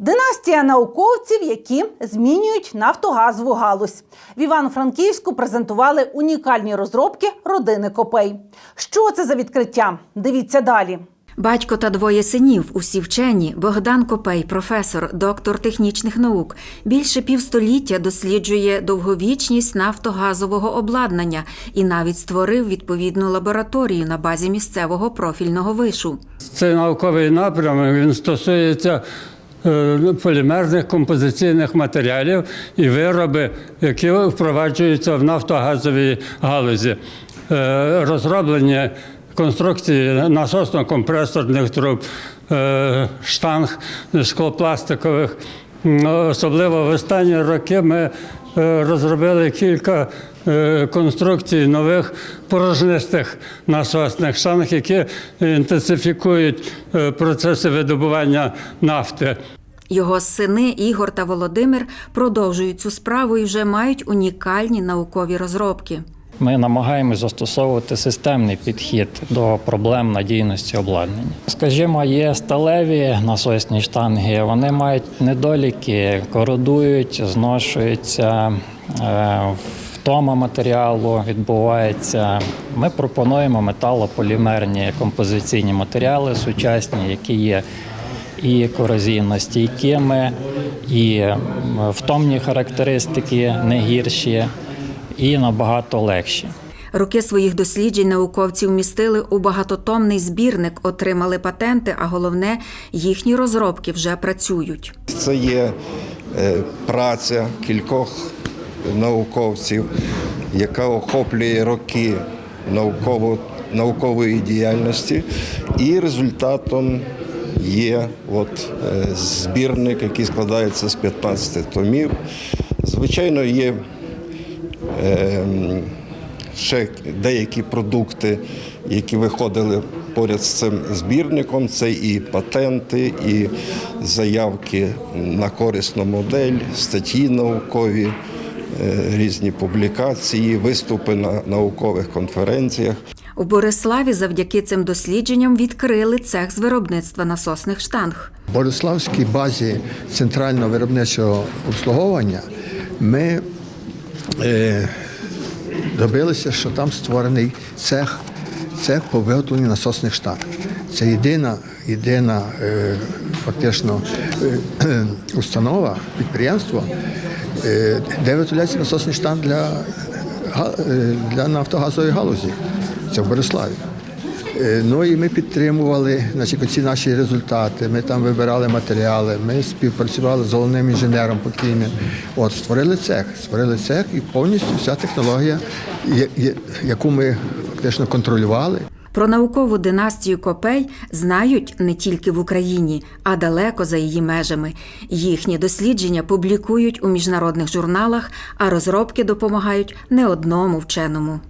Династія науковців, які змінюють нафтогазову галузь. В Івано-Франківську презентували унікальні розробки родини Копей. Що це за відкриття? Дивіться далі. Батько та двоє синів, усі вчені, Богдан Копей, професор, доктор технічних наук, більше півстоліття досліджує довговічність нафтогазового обладнання і навіть створив відповідну лабораторію на базі місцевого профільного вишу. Цей науковий напрямок він стосується полімерних композиційних матеріалів і вироби, які впроваджуються в нафтогазовій галузі. Е, Розроблення конструкції насосно-компресорних труб, е, штанг склопластикових. Особливо в останні роки ми е, розробили кілька е, конструкцій нових порожнистих насосних штанг, які інтенсифікують е, процеси видобування нафти. Його сини Ігор та Володимир продовжують цю справу і вже мають унікальні наукові розробки. Ми намагаємось застосовувати системний підхід до проблем надійності обладнання. Скажімо, є сталеві насосні штанги, вони мають недоліки, кородують, зношуються, е, втома матеріалу відбувається. Ми пропонуємо металополімерні композиційні матеріали сучасні, які є і корозійностійкими, і втомні характеристики не гірші, і набагато легші. Роки своїх досліджень науковці вмістили у багатотомний збірник, отримали патенти, а головне, їхні розробки вже працюють. Це є е, праця кількох науковців, яка охоплює роки науково, наукової діяльності, і результатом є от, е, збірник, який складається з 15 томів. Звичайно, є е, ще деякі продукти, які виходили поряд з цим збірником. Це і патенти, і заявки на корисну модель, статті наукові, е, різні публікації, виступи на наукових конференціях. У Бориславі завдяки цим дослідженням відкрили цех з виробництва насосних штанг. В Бориславській базі центрального виробничого обслуговування ми е, добилися, що там створений цех, цех по виготовленню насосних штанг. Це єдина, єдина е, фактично е, установа, підприємство, де виготовляється насосний штанг для, для нафтогазової галузі. Це в Бориславі. Е, Ну і ми підтримували значить, оці наші результати. Ми там вибирали матеріали, ми співпрацювали з головним інженером покійним. От створили цех, створили цех і повністю вся технологія, яку ми фактично контролювали. Про наукову династію Копей знають не тільки в Україні, а далеко за її межами. Їхні дослідження публікують у міжнародних журналах, а розробки допомагають не одному вченому.